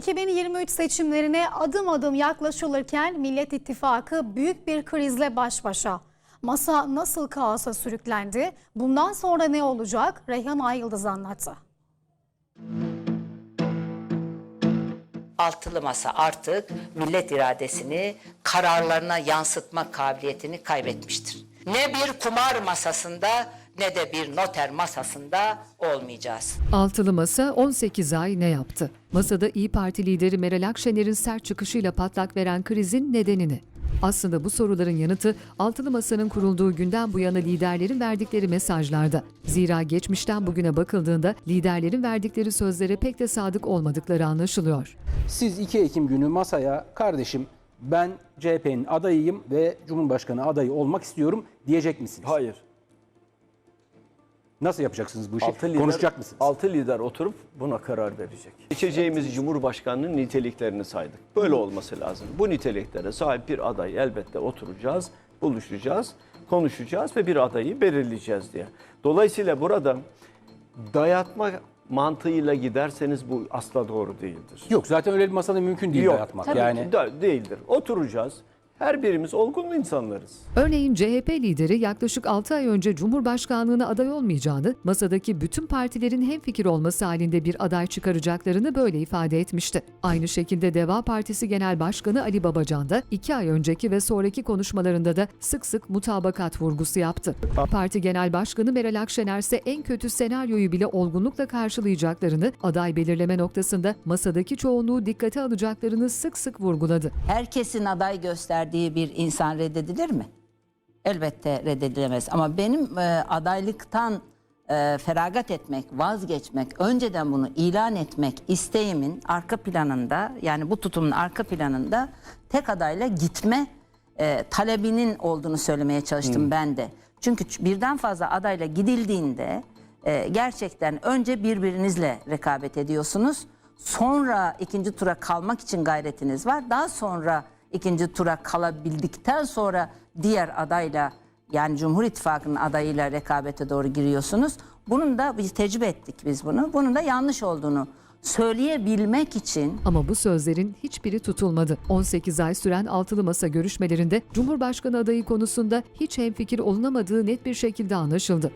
2023 seçimlerine adım adım yaklaşılırken Millet İttifakı büyük bir krizle baş başa. Masa nasıl kaosa sürüklendi? Bundan sonra ne olacak? Reyhan Ayyıldız anlattı. Altılı masa artık millet iradesini kararlarına yansıtma kabiliyetini kaybetmiştir. Ne bir kumar masasında ne de bir noter masasında olmayacağız. Altılı Masa 18 ay ne yaptı? Masada İyi Parti lideri Meral Akşener'in sert çıkışıyla patlak veren krizin nedenini. Aslında bu soruların yanıtı Altılı Masa'nın kurulduğu günden bu yana liderlerin verdikleri mesajlarda. Zira geçmişten bugüne bakıldığında liderlerin verdikleri sözlere pek de sadık olmadıkları anlaşılıyor. Siz 2 Ekim günü masaya kardeşim ben CHP'nin adayıyım ve Cumhurbaşkanı adayı olmak istiyorum diyecek misiniz? Hayır. Nasıl yapacaksınız bu işi? Altı lider, Konuşacak mısınız? Altı lider oturup buna karar verecek. Seçeceğimiz Cumhurbaşkanı'nın niteliklerini saydık. Böyle olması lazım. Bu niteliklere sahip bir aday elbette oturacağız, buluşacağız, konuşacağız ve bir adayı belirleyeceğiz diye. Dolayısıyla burada dayatma mantığıyla giderseniz bu asla doğru değildir. Yok zaten öyle bir masada mümkün değil Yok, dayatmak. tabii yani ki de- değildir. Oturacağız. Her birimiz olgun insanlarız. Örneğin CHP lideri yaklaşık 6 ay önce Cumhurbaşkanlığına aday olmayacağını, masadaki bütün partilerin hemfikir olması halinde bir aday çıkaracaklarını böyle ifade etmişti. Aynı şekilde Deva Partisi Genel Başkanı Ali Babacan da 2 ay önceki ve sonraki konuşmalarında da sık sık mutabakat vurgusu yaptı. Parti Genel Başkanı Meral Akşener ise en kötü senaryoyu bile olgunlukla karşılayacaklarını, aday belirleme noktasında masadaki çoğunluğu dikkate alacaklarını sık sık vurguladı. Herkesin aday gösterdiği bir insan reddedilir mi? Elbette reddedilemez ama benim e, adaylıktan e, feragat etmek, vazgeçmek, önceden bunu ilan etmek isteğimin arka planında yani bu tutumun arka planında tek adayla gitme e, talebinin olduğunu söylemeye çalıştım ben de. Çünkü birden fazla adayla gidildiğinde e, gerçekten önce birbirinizle rekabet ediyorsunuz. Sonra ikinci tura kalmak için gayretiniz var. Daha sonra ikinci tura kalabildikten sonra diğer adayla yani Cumhur İttifakı'nın adayıyla rekabete doğru giriyorsunuz. Bunun da biz tecrübe ettik biz bunu. Bunun da yanlış olduğunu söyleyebilmek için Ama bu sözlerin hiçbiri tutulmadı. 18 ay süren altılı masa görüşmelerinde Cumhurbaşkanı adayı konusunda hiç hemfikir olunamadığı net bir şekilde anlaşıldı.